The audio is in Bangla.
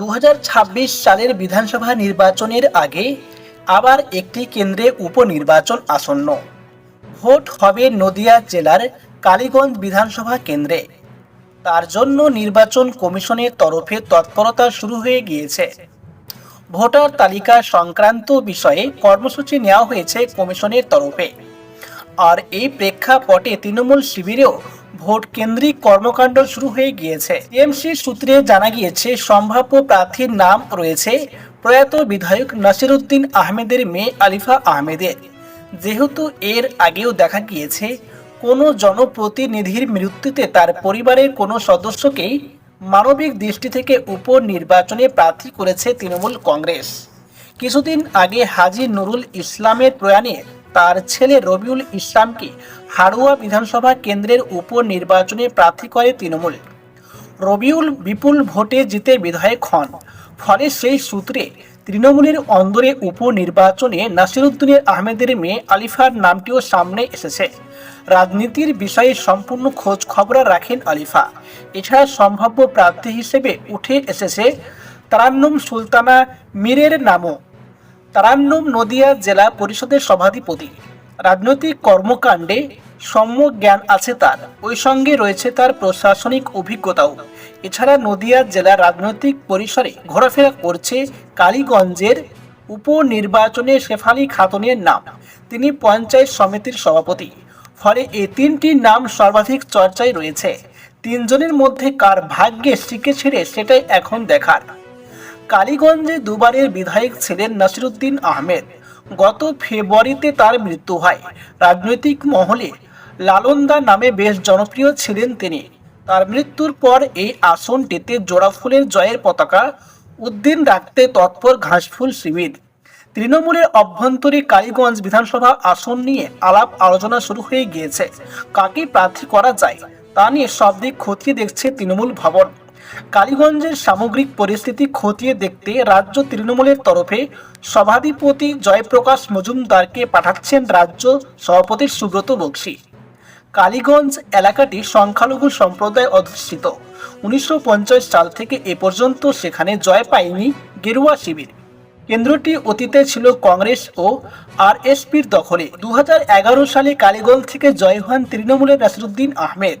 দু হাজার ছাব্বিশ সালের বিধানসভা নির্বাচনের আগে আবার একটি কেন্দ্রে উপনির্বাচন আসন্ন। ভোট হবে নদিয়া জেলার কালীগঞ্জ বিধানসভা কেন্দ্রে। তার জন্য নির্বাচন কমিশনের তরফে তৎপরতা শুরু হয়ে গিয়েছে। ভোটার তালিকা সংক্রান্ত বিষয়ে কর্মসূচি নেওয়া হয়েছে কমিশনের তরফে। আর এই প্রেক্ষাপটে তৃণমূল শিবিরেও ভোট কেন্দ্রিক কর্মকাণ্ড শুরু হয়ে গিয়েছে। টিএমসি সূত্রে জানা গিয়েছে, সম্ভাব্য প্রার্থীর নাম রয়েছে প্রয়াত বিধায়ক নাসিরুদ্দিন আহমেদের মেয়ে আলিফা আহমেদের। যেহেতু এর আগেও দেখা গিয়েছে, কোনো জনপ্রতিনিধির মৃত্যুতে তার পরিবারের কোনো সদস্যকেই মানবিক দৃষ্টি থেকে উপনির্বাচনে প্রার্থী করেছে তৃণমূল কংগ্রেস। কিছুদিন আগে হাজি নুরুল ইসলামের প্রয়াণে তার ছেলে রবিউল ইসলামকে হাড়ুয়া বিধানসভা কেন্দ্রের উপনির্বাচনে প্রার্থী করে তৃণমূল। রবিউল বিপুল ভোটে জিতে বিধায়ক হন। ফলে সেই সূত্রে তৃণমূলের অন্দরে উপনির্বাচনে নাসিরুদ্দিনের আহমেদের মেয়ে আলিফার নামটিও সামনে এসেছে। রাজনীতির বিষয়ে সম্পূর্ণ খোঁজ খবর রাখেন আলিফা। এছাড়া সম্ভাব্য প্রার্থী হিসেবে উঠে এসেছে তারান্নুম সুলতানা মীরের নামও। তারান্নুম নদিয়া জেলা পরিষদের সভাধিপতি। রাজনৈতিক কর্মকাণ্ডে সম্যক জ্ঞান আছে তার। ওই সঙ্গে রয়েছে তার প্রশাসনিক অভিজ্ঞতাও। এছাড়া নদিয়া জেলার রাজনৈতিক পরিসরে ঘোরাফেরা করছে কালীগঞ্জের উপনির্বাচনে শেফালি খাতুনের নাম। তিনি পঞ্চায়েত সমিতির সভাপতি। ফলে এই তিনটি নাম সর্বাধিক চর্চায় রয়েছে। তিনজনের মধ্যে কার ভাগ্যে শিখে ছেড়ে সেটাই এখন দেখার। কালীগঞ্জে দুবারের বিধায়ক ছিলেন নাসিরুদ্দিন আহমেদ। গত ফেব্রুয়ারিতে তার মৃত্যু হয়। রাজনৈতিক মহলে লালন্দা নামে বেশ জনপ্রিয় ছিলেন তিনি। তার মৃত্যুর পর এই আসনটিতে জোড়া ফুলের জয়ের পতাকা, উদ্দিন রাখতে তৎপর ঘাসফুল শিবির, তৃণমূলের অভ্যন্তরে কালীগঞ্জ বিধানসভা আসন নিয়ে আলাপ আলোচনা শুরু হয়ে গিয়েছে। কাকে প্রার্থী করা যায় তা নিয়ে সব দিক খতিয়ে দেখছে তৃণমূল ভবন। কালীগঞ্জের সামগ্রিক পরিস্থিতি খতিয়ে দেখতে রাজ্য তৃণমূলের তরফে সভাধিপতি জয়প্রকাশ মজুমদারকে পাঠাচ্ছেন রাজ্য সভাপতি সুব্রত বক্সী। কালীগঞ্জ এলাকাটি সংখ্যালঘু সম্প্রদায় অধিষ্ঠিত। উনিশশো পঞ্চাশ সাল থেকে এ পর্যন্ত সেখানে জয় পায়নি গেরুয়া শিবির। কেন্দ্রটি অতীতে ছিল কংগ্রেস ও আরএসপির দখলে। দু হাজার এগারো সালে কালীগঞ্জ থেকে জয় হন তৃণমূলের নাসিরুদ্দিন আহমেদ।